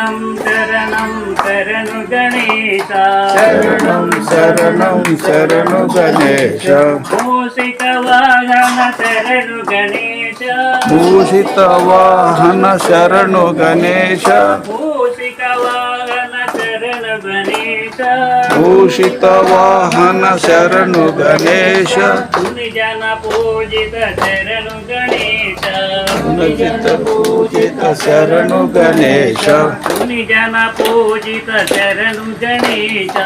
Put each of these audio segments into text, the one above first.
శరణం శరణు గణేశ. శరణం శరణం శరణు గణేశ. మూషిక వాహన శరణు గణేశ. భూషిత వాహన శరణు గణేశ. भूषित वाहन शरणु गणेश। पूजित शरणु गणेश। पूजित शरणु गणेश। जन पूजित शरणु गणेश।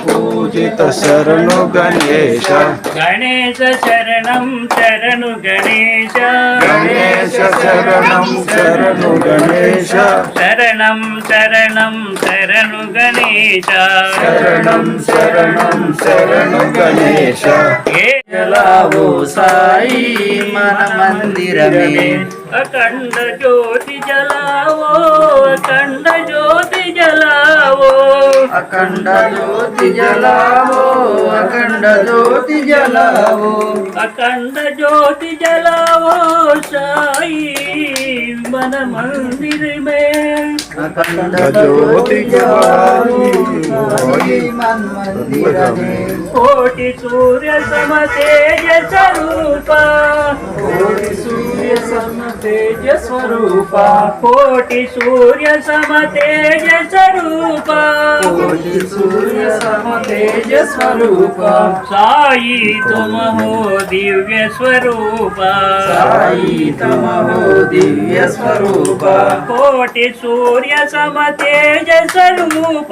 पूजित शरण गणेश। गणेश शरण शरणु गणेश। गणेश शरण शरणु गणेश। शरण शरण शरणु गणेश। శరణం శరణం శరణు గణేశ. ఏ జలావో సాయి మన మందిరమే. అఖండ జ్యోతి జలావో అఖండ జ్యోతి జలావో. అఖండ జ్యోతి జలావో అఖండ జ్యోతి జలావో. అఖండ జ్యోతి జలావో సాయి మన మందిరమే. కోటి సూర్య సమతేజ స్వరూప కోటి సూర్య సమతేజ స్వరూప. కోటి సూర్య సమతేజ స్వరూప కోటి సూర్య సమతేజ స్వరూప. సాయి తుమహో దివ్య స్వరూప. సాయి తుమహో దివ్య స్వరూప. కోటి సూర్య सूर्य समतेज स्वरूप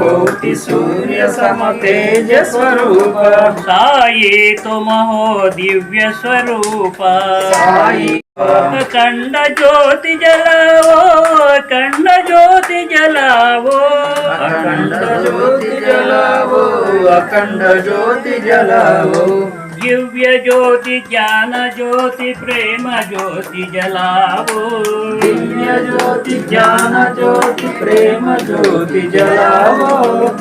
कोटि सूर्य समतेज स्वरूप। साये तो महो दिव्य स्वरूप। साई तो ज्योति जलाओ अखंड ज्योति जलाओ अखंड ज्योति जलाओ अखंड ज्योति जलाओ ದಿವ್ಯ ಜ್ಯೋತಿ ಜ್ಞಾನ ಜ್ಯೋತಿ ಪ್ರೇಮ ಜ್ಯೋತಿ ಜಲಾವು ದಿವ್ಯ ಜ್ಯೋತಿ ಜ್ಞಾನ ಜ್ಯೋತಿ ಪ್ರೇಮ ಜ್ಯೋತಿ ಜಲಾವು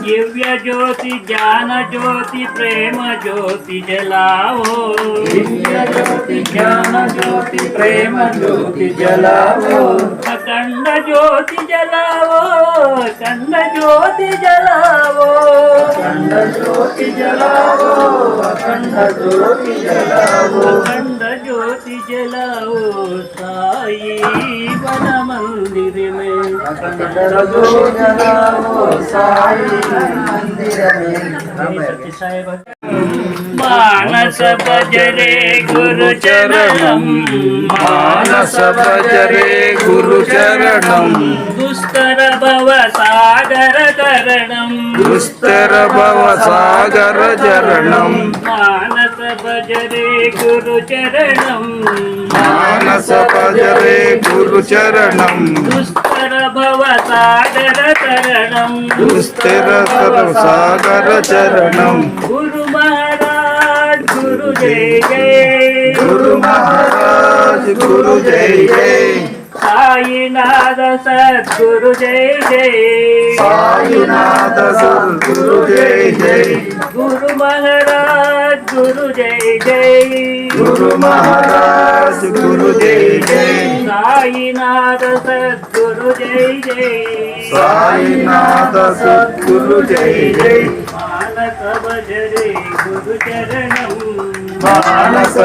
ದಿವ್ಯ ಜ್ಯೋತಿ ಜ್ಞಾನ ಜ್ಯೋತಿ ಪ್ರೇಮ ಜ್ಯೋತಿ ಜಲಾವು ದಿವ್ಯ ಜ್ಯೋತಿ ಜ್ಞಾನ ಜ್ಯೋತಿ ಪ್ರೇಮ ಜ್ಯೋತಿ ಜಲಾವು ಅಖಂಡ ಜ್ಯೋತಿ ಜಲಾವೋ ಕಂಡ ಜ್ಯೋತಿ ಜಲಾವೋ ಕಂಡ ಜ್ಯೋತಿ ಜಲಾವೋ ಅಖಂಡ ಜ್ಯೋತಿ జ్యోతి జలావో అఖండ జ్యోతి జలావో సాయి వన మందిరమే అఖండ జ్యోతి జలావో సాయి మందిరమే మానస భజరే గురు చరణం మానస భజరే గురు చరణం దుస్తర భవ సాగర కరణం దుస్తర భవ సాగర చరణం మానస భజరే గురు చరణం మానస భజరే గురు చరణం దుస్తర భవ సాగర కరణం దుస్తర సాగర చరణం గురు మహారాజ్ गुरु जय जय। गुरु महाराज गुरु जय जय। साई साईनाथ सद्गुरु जय जय। साईनाथ सद्गुरु जय जय। गुरु महाराज गुरु जय जय। गुरु महाराज गुरु जय जय। साई साईनाथ सद्गुरु जय जय। साई साईनाथ सद्गुरु जय जय। बालक बजरे गुरु चरणम మానస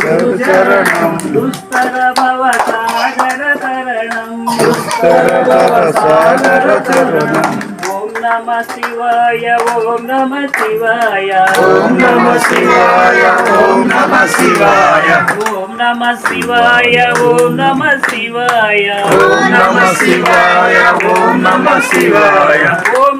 గురు చరణం దుస్తర భవ సాగర తరణం దుస్తర భవ సాగర చరణం ఓం నమ శివాయ ఓం నమ శివాయ. ఓం నమ శివాయ ఓం నమ శివాయ. ఓం నమ శివాయ ఓం నమ శివాయ. ఓం నమ శివాయ ఓం నమ శివాయ.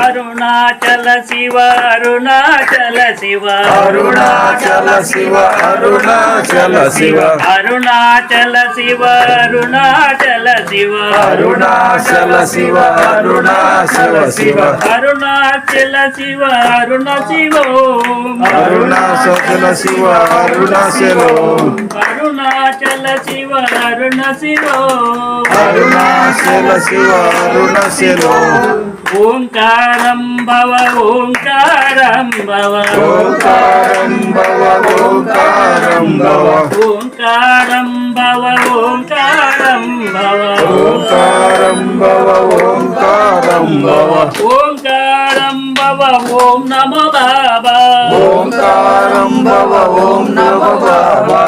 అరుణాచల శివ అరుణాచల శివ. అరుణాచల శివ అరుణాచల శివ. అరుణాచల శివ అరుణాచల శివ. అరుణాచల శివ అరుణాచల శివ. అరుణాచల శివ అరుణ శివ. అరుణాచల శివ అరుణాచల అరుణాచల అరుణాచల శివ అరుణ శివో అరుణాచల శివ అరుణశిలో ఓంకారం భవ ఓంకారం భవ ఓంకారం భవ ఓంకారం భవ ఓంకారం భవ ఓంకారం భవ ఓంకారం భవ ఓంకారం భవ ఓంకారం భవ ఓం నమో బాబా. ఓంకారం భవ ఓం నమ బాబా.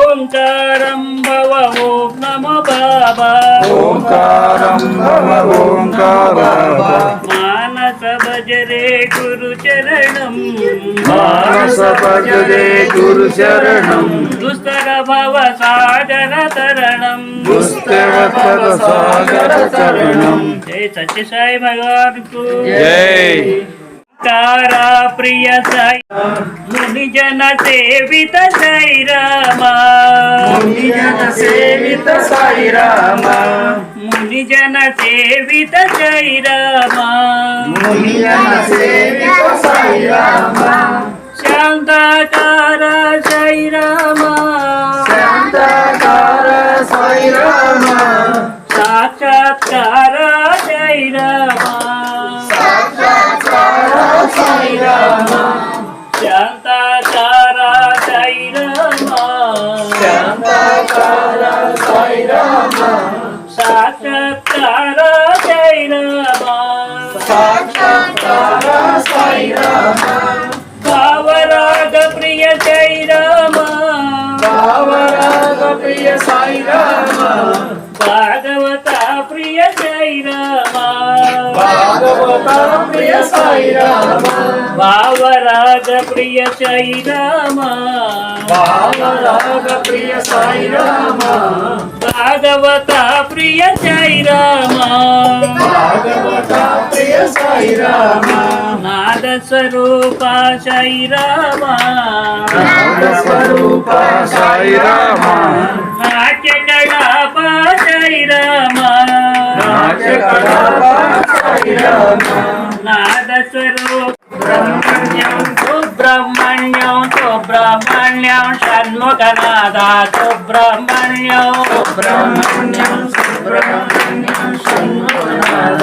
ఓంకారం భవ ఓం నమో బాబా. ఓంకారం భవ ఓంకార గురు చరణం మానస భజరే గురు శరణం దుస్తర భవ సాగర తరణం. దుస్తర సాగర చరణం జై సత్య సాయి భగవాన్కు జై. కారా ప్రియ సాయి. ముని జన సేవిత జై రామ. మునిజన సేవిత సాయి రామ. మునిజన సేవిత జైరామ శాంతకార జైరామ శాంతకార భావరాగ ప్రియ జై రామ భావరాగ ప్రియ సాయి రామ భాగవత ప్రియ జై రామ భాగవత ప్రియ సాయి రామ భావరాగ ప్రియ జై రామ భావరాగ ప్రియ సాయి రామ భాగవత ప్రియ జై రామ భాగవత సాయి రామ నాద స్వరూప జై రామ నాద స్వరూప సాయి రామ నాట్య కళాప జై రామ నాట్య కళాప సాయి రామ నాద స్వరూప బ్రహ్మణ్యం సుబ్రహ్మణ్యం సుబ్రహ్మణ్యం షణ్ముఖనాథ సుబ్రహ్మణ్యం. సుబ్రహ్మణ్యం సుబ్రహ్మణ్యం షణ్ముఖనాథ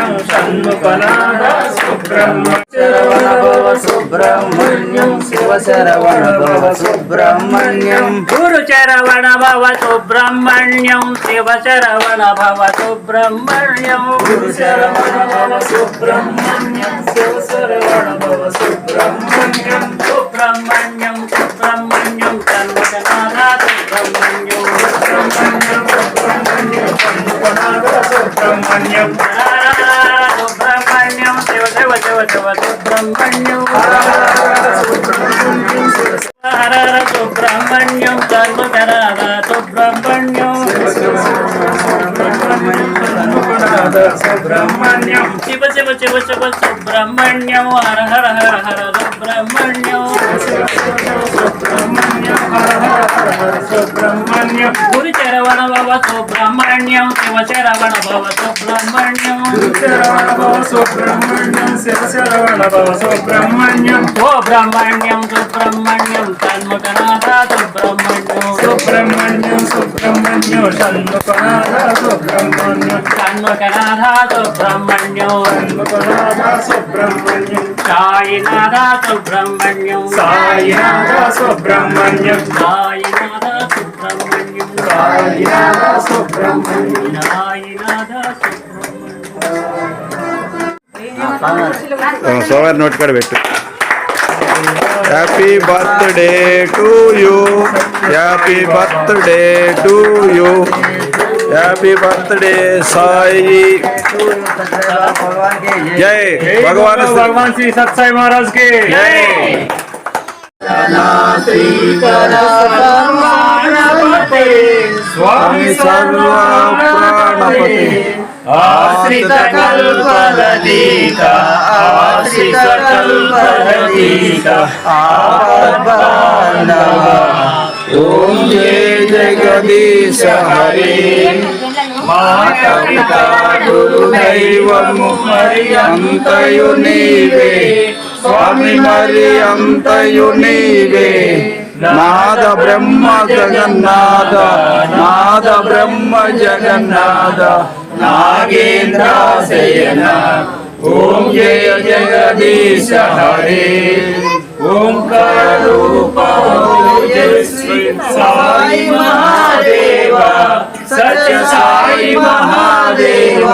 సుబ్రహ్మణ్యం షణ్ముఖనాద సుబ్రహ్మణ్యరవణ భవ సుబ్రహ్మణ్యం శివశరవణ భవ సుబ్రహ్మణ్యం గురుచరవణ భవ శివశరవణ భవ సుబ్రహ్మణ్యం గురుశరవణ భవ శివశరవణ భవ సుబ్రహ్మణ్యం సుబ్రహ్మణ్యం శివ శివ శివ సుబ్రహ్మణ్యం. హర హర హర హర సుబ్రహ్మణ్యం. సుబ్రహ్మణ్యం. హర హర హర హర సుబ్రహ్మణ్యం గురు చరవణ భవ సుబ్రహ్మణ్యం. శివ శరవణ భవ సుబ్రహ్మణ్యం. శరవణ భవ సుబ్రహ్మణ్యం. శివ శరవణ భవ సుబ్రహ్మణ్యం. సుబ్రహ్మణ్యం సుబ్రహ్మణ్యం. తన్ముఖనాథ సుబ్రహ్మణ్యం సుబ్రహ్మణ్యం. సుబ్రహ్మణ్యం షణ్ముఖనాథ సుబ్రహ్మణ్యం. తన్ముఖనాథ సుబ్రహ్మణ్యం. షణ్ముఖనాథ సుబ్రహ్మణ్యం. సాయినాథ సుబ్రహ్మణ్యం. సాయినాథ సుబ్రహ్మణ్యం. సాయినాథ సుబ్రహ్మణ్యం. సాయినాథ సుబ్రహ్మణ్యం. సాయినాథ సుబ్రహ్మణ్యం. సోమవారి నోటి కూడా పెట్టు. Happy birthday to you. Happy birthday to you. Happy birthday Sai जय भगवान भगवान श्री सत्साई महाराज के। जय स्वामी सर्व आश्रित कल्पदी ఆశ్రిత కల్పదీక ఓం జయ జగదీశ హరి మాత పిత గురు దైవము మరి అంతయు నీవే స్వామి మరి అంతయు నీవే. నాద బ్రహ్మ జగన్నాథ నాద బ్రహ్మ జగన్నాథ నాగేంద్ర శయన ఓం జయ జగదీశ హరే. ఓంకార రూప శ్రీ సాయి మహాదేవ సత్య సాయి మహాదేవ.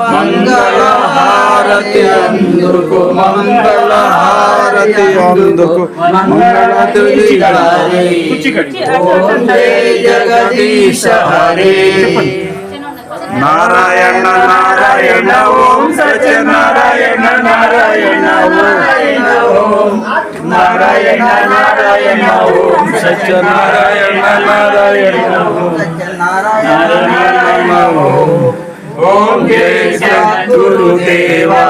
మంగళ హారతి అందుకు మంగళ హారతి అందుకు మంగళ ఓం జయ జగదీశ హరే. నారాయణ నారాయణ ఓం సత్యనారాయణ నారాయణ నారాయణ ఓం నారాయణ నారాయణ ఓం సత్యనారాయణ నారాయణ ఓం నారాయణ ఓం ఓం జయ సద్గురుదేవా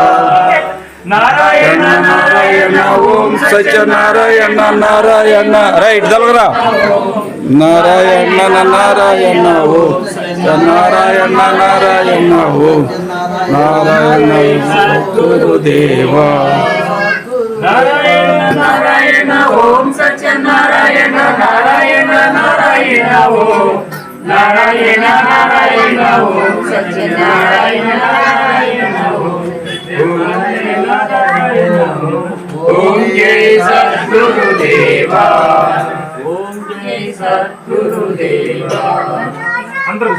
నారాయణ నారాయణ ఓం సత్యనారాయణ నారాయణ రైట్ దలగరా నారాయణ నారాయణ ఓం. నారాయణ నారాయణ ఓం. నారాయణ గురుదేవా. నారాయణ నారాయణ ఓం సత్యనారాయణ నారాయణ నారాయణ నారాయణ నారాయణ ఓం సత్యనారాయణ నారాయణ ఓం. సద్గురుదేవా. ఓం జై సద్గురుదేవా అందరూ